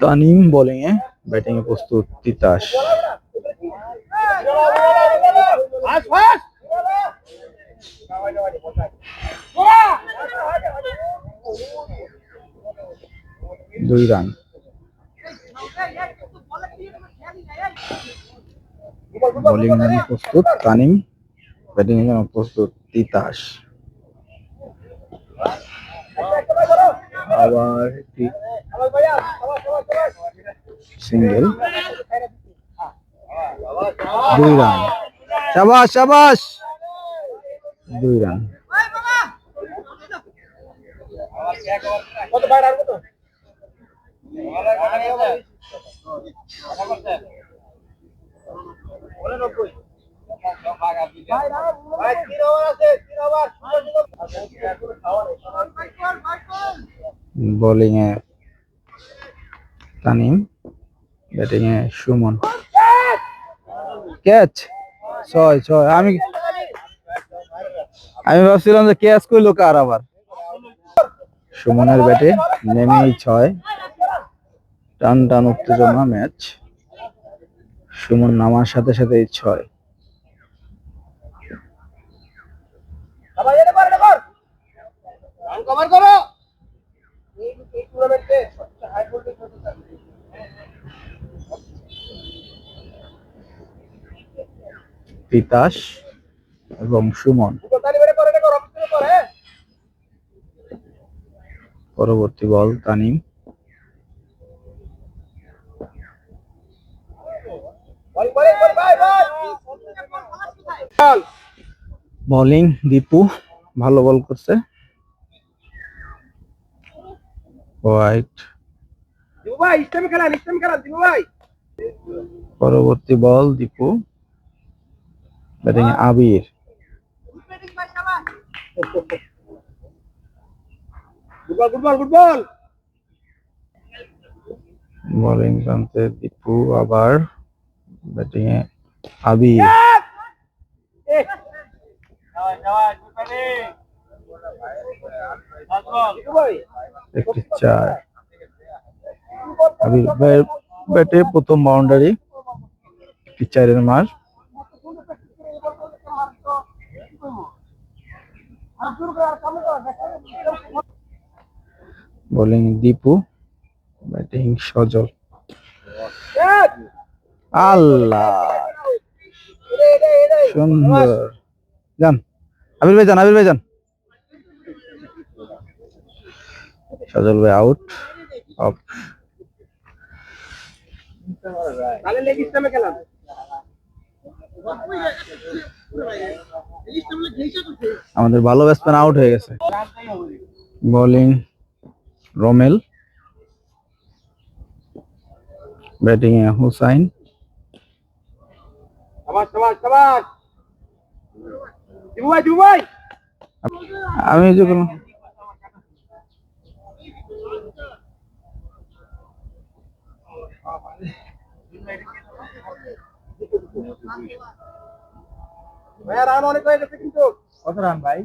Tanim bowling এ batting এ প্রস্তুত তিতাস দুই রান বোলিং এর জন্য প্রস্তুত তানিম ব্যাটিং এর জন্য প্রস্তুত তিতাস আবার একটি সিঙ্গেল দুই রান শাবাশ শাবাশ দুই রান বোলিং এ তানিম এ সুমন ক্যাচ ছয় ছয়। আমি আমি ভাবছিলাম যে ক্যাচ করল কার আবার? সুমনের ব্যাটে নেমেই ছয়। টান টান উত্তেজনা ম্যাচ। সুমন নামার সাথে সাথেই ছয়। কভার তিতাস এবং সুমন। পরবর্তী বল তানিম। বল দীপু ভালো বল করছে। হোয়াইট। পরবর্তী ball Dipu. Batting Abir bowling প্রান্তে দীপু আবার ব্যাটিং এ আবির একটি চার আবির ব্যাট- প্রথম বাউন্ডারি একটি চারের মার বোলিং দীপু, ব্যাটিং সজল আল্লাহ। সুন্দর। যান। আবির ভাই যান, আবির ভাই যান। সজল ভাই আউট অফ তাহলে লেগ ইসলামে খেলা। আমাদের ভালো ব্যাটসম্যান আউট হয়ে গেছে। বোলিং রমেল ব্যাটিং এ হুসাইন সাবাস সাবাস সাবাস দিবু ভাই দিবু ভাই আমি যে কোনো ভাইয়া রান অনেক হয়ে গেছে কিন্তু। কত রান ভাই?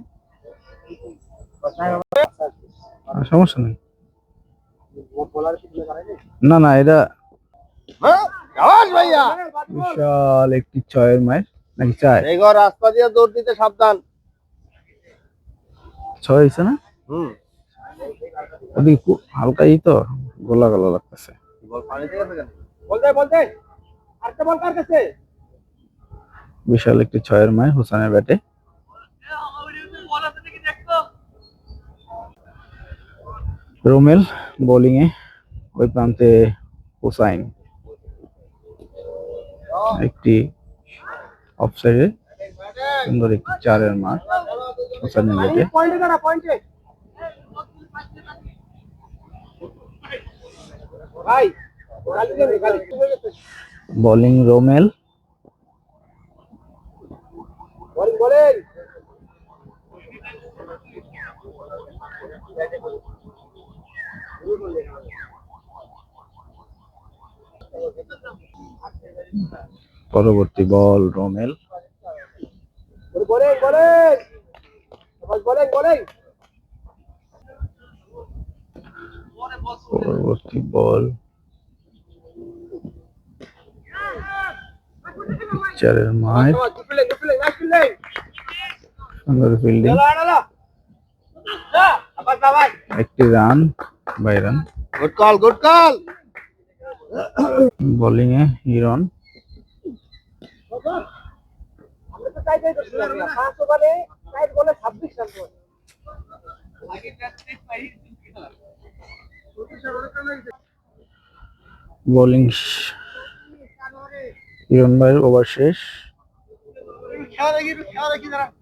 সমস্যা নেই। না না এটা হ্যাঁ? বিশাল একটি ছয়ের মায়ের নাকি চায়? রাস্তা দিয়ে দৌড় দিতে সাবধান। ছয় হয়েছে না? হুম। ওদিকে কু- হালকা ই তো গোলা গোলা লাগতেছে। বল গেছে কেন? বলতে বলতে আরেকটা বল কার কাছে? বিশাল একটি ছয়ের মায় হুসানের ব্যাটে। রোমেল বোলিং এ ওই প্রান্তে হুসাইন। একটি অফসাইডে সুন্দর একটি চারের মার হুসাইনের ব্যাটে। বোলিং রোমেল বলেন বলেন। পরবর্তী বল রোমেল। বলেন বলেন সবাই বলেন বলেন। পরবর্তী বল। পিকচারের মাঠ। সুন্দর ফিল্ডিং. একটি run bye run Good call, good call. Bowling এ হিরন বোলিং হিরন ভাইয়ের ওভার শেষ। bir kâra gibi kâra giderim.